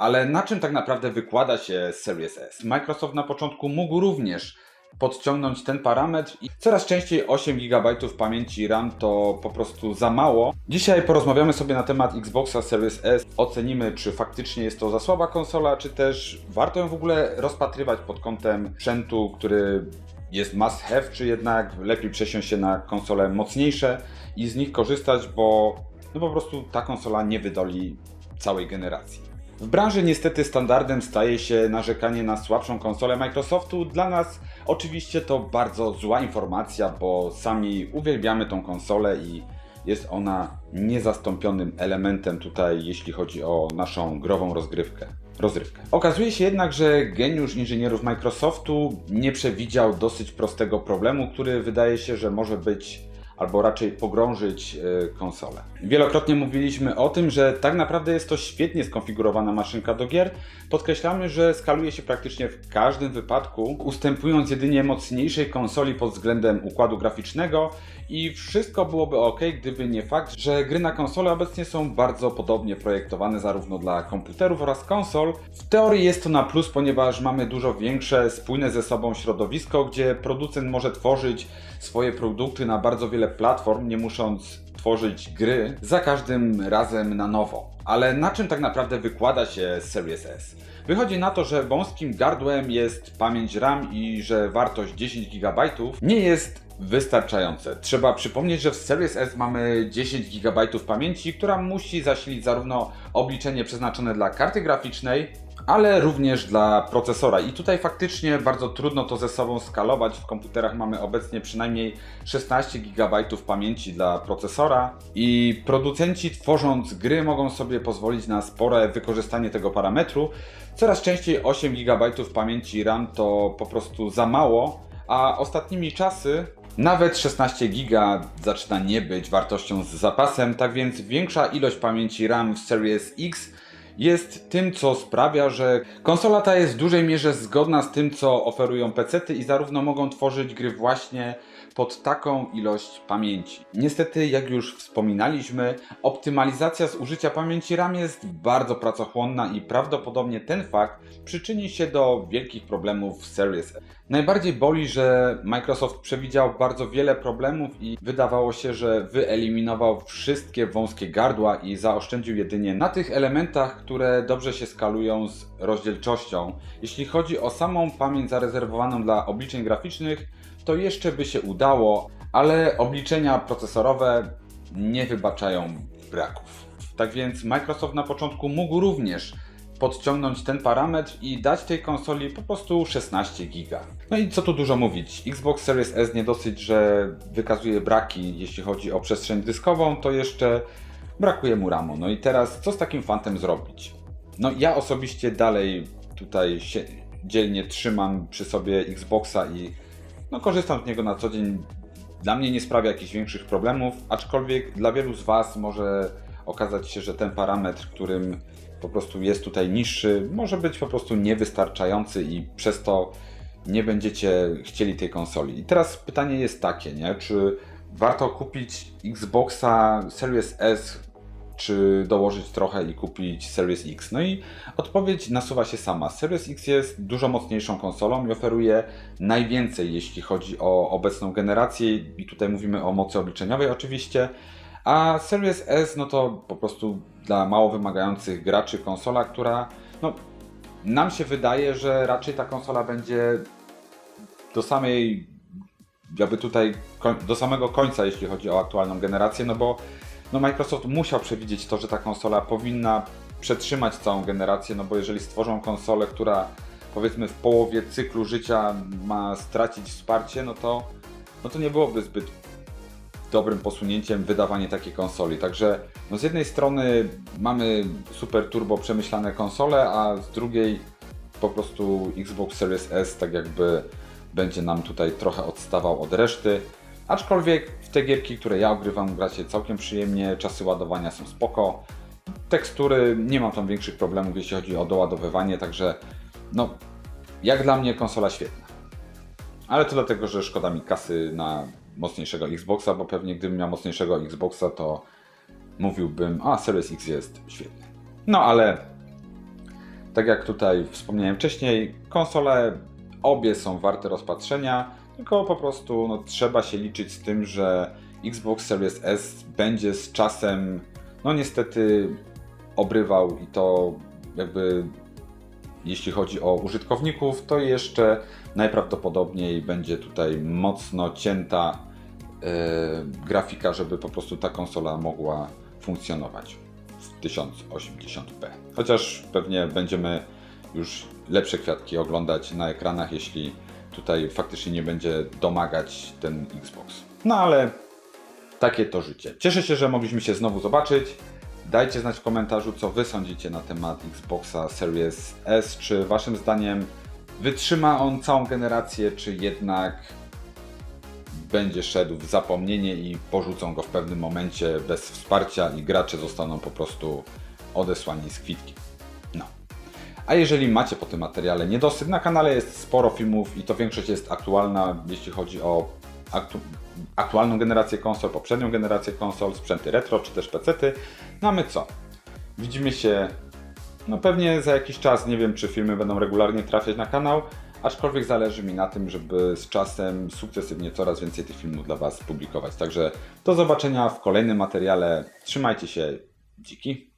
Ale na czym tak naprawdę wykłada się Series S? Microsoft na początku mógł również podciągnąć ten parametr i coraz częściej 8 GB pamięci RAM to po prostu za mało. Dzisiaj porozmawiamy sobie na temat Xboxa Series S. Ocenimy, czy faktycznie jest to za słaba konsola, czy też warto ją w ogóle rozpatrywać pod kątem sprzętu, który jest must have, czy jednak lepiej przesiąść się na konsole mocniejsze i z nich korzystać, bo no po prostu ta konsola nie wydoli całej generacji. W branży niestety standardem staje się narzekanie na słabszą konsolę Microsoftu. Dla nas oczywiście to bardzo zła informacja, bo sami uwielbiamy tą konsolę i jest ona niezastąpionym elementem tutaj, jeśli chodzi o naszą grową rozgrywkę. Rozrywkę. Okazuje się jednak, że geniusz inżynierów Microsoftu nie przewidział dosyć prostego problemu, który wydaje się, że może być albo raczej pogrążyć e, konsolę. Wielokrotnie mówiliśmy o tym, że tak naprawdę jest to świetnie skonfigurowana maszynka do gier. Podkreślamy, że skaluje się praktycznie w każdym wypadku, ustępując jedynie mocniejszej konsoli pod względem układu graficznego i wszystko byłoby ok, gdyby nie fakt, że gry na konsole obecnie są bardzo podobnie projektowane zarówno dla komputerów oraz konsol. W teorii jest to na plus, ponieważ mamy dużo większe, spójne ze sobą środowisko, gdzie producent może tworzyć swoje produkty na bardzo wiele platform, nie musząc tworzyć gry za każdym razem na nowo. Ale na czym tak naprawdę wykłada się Series S? Wychodzi na to, że wąskim gardłem jest pamięć RAM i że wartość 10 GB nie jest wystarczające. Trzeba przypomnieć, że w Series S mamy 10 GB pamięci, która musi zasilić zarówno obliczenie przeznaczone dla karty graficznej, ale również dla procesora. I tutaj faktycznie bardzo trudno to ze sobą skalować. W komputerach mamy obecnie przynajmniej 16 GB pamięci dla procesora i producenci tworząc gry mogą sobie pozwolić na spore wykorzystanie tego parametru. Coraz częściej 8 GB pamięci RAM to po prostu za mało, a ostatnimi czasy nawet 16 GB zaczyna nie być wartością z zapasem, tak więc większa ilość pamięci RAM w Series X jest tym, co sprawia, że konsola ta jest w dużej mierze zgodna z tym, co oferują PC-ty i zarówno mogą tworzyć gry właśnie pod taką ilość pamięci. Niestety, jak już wspominaliśmy, optymalizacja zużycia pamięci RAM jest bardzo pracochłonna i prawdopodobnie ten fakt przyczyni się do wielkich problemów w Series S. Najbardziej boli, że Microsoft przewidział bardzo wiele problemów i wydawało się, że wyeliminował wszystkie wąskie gardła i zaoszczędził jedynie na tych elementach, które dobrze się skalują z rozdzielczością. Jeśli chodzi o samą pamięć zarezerwowaną dla obliczeń graficznych, to jeszcze by się udało, ale obliczenia procesorowe nie wybaczają braków. Tak więc Microsoft na początku mógł również podciągnąć ten parametr i dać tej konsoli po prostu 16 GB. No i co tu dużo mówić, Xbox Series S nie dosyć, że wykazuje braki jeśli chodzi o przestrzeń dyskową, to jeszcze brakuje mu RAMu. No i teraz co z takim fantem zrobić? No ja osobiście dalej tutaj się dzielnie trzymam przy sobie Xboxa i no, korzystam z niego na co dzień. Dla mnie nie sprawia jakichś większych problemów, aczkolwiek dla wielu z Was może okazać się, że ten parametr, którym po prostu jest tutaj niższy, może być po prostu niewystarczający i przez to nie będziecie chcieli tej konsoli. I teraz pytanie jest takie, nie? Czy warto kupić Xboxa Series S, czy dołożyć trochę i kupić Series X? No i odpowiedź nasuwa się sama. Series X jest dużo mocniejszą konsolą i oferuje najwięcej, jeśli chodzi o obecną generację i tutaj mówimy o mocy obliczeniowej oczywiście, a Series S no to po prostu dla mało wymagających graczy konsola, która no nam się wydaje, że raczej ta konsola będzie do samej jakby tutaj do samego końca, jeśli chodzi o aktualną generację, no bo no Microsoft musiał przewidzieć to, że ta konsola powinna przetrzymać całą generację, no bo jeżeli stworzą konsolę, która powiedzmy w połowie cyklu życia ma stracić wsparcie, no to, no to nie byłoby zbyt dobrym posunięciem wydawanie takiej konsoli. Także no z jednej strony mamy super turbo przemyślane konsole, a z drugiej po prostu Xbox Series S tak jakby będzie nam tutaj trochę odstawał od reszty. Aczkolwiek w te gierki, które ja ogrywam, gracie całkiem przyjemnie, czasy ładowania są spoko. Tekstury, nie mam tam większych problemów, jeśli chodzi o doładowywanie, także no, jak dla mnie konsola świetna. Ale to dlatego, że szkoda mi kasy na mocniejszego Xboxa, bo pewnie gdybym miał mocniejszego Xboxa, to mówiłbym, a Series X jest świetny. No ale Tak jak tutaj wspomniałem wcześniej, konsole obie są warte rozpatrzenia, tylko po prostu no, trzeba się liczyć z tym, że Xbox Series S będzie z czasem, no niestety, obrywał i to jakby jeśli chodzi o użytkowników, to jeszcze najprawdopodobniej będzie tutaj mocno cięta e, grafika, żeby po prostu ta konsola mogła funkcjonować w 1080p. Chociaż pewnie będziemy już lepsze kwiatki oglądać na ekranach, jeśli tutaj faktycznie nie będzie domagać ten Xbox. No ale takie to życie. Cieszę się, że mogliśmy się znowu zobaczyć. Dajcie znać w komentarzu, co Wy sądzicie na temat Xboxa Series S. Czy Waszym zdaniem wytrzyma on całą generację, czy jednak będzie szedł w zapomnienie i porzucą go w pewnym momencie bez wsparcia i gracze zostaną po prostu odesłani z kwitki. A jeżeli macie po tym materiale niedosyt, na kanale jest sporo filmów i to większość jest aktualna, jeśli chodzi o aktu aktualną generację konsol, poprzednią generację konsol, sprzęty retro czy też pecety. No a my co? Widzimy się no pewnie za jakiś czas, nie wiem czy filmy będą regularnie trafiać na kanał, aczkolwiek zależy mi na tym, żeby z czasem sukcesywnie coraz więcej tych filmów dla Was publikować. Także do zobaczenia w kolejnym materiale. Trzymajcie się, dziki.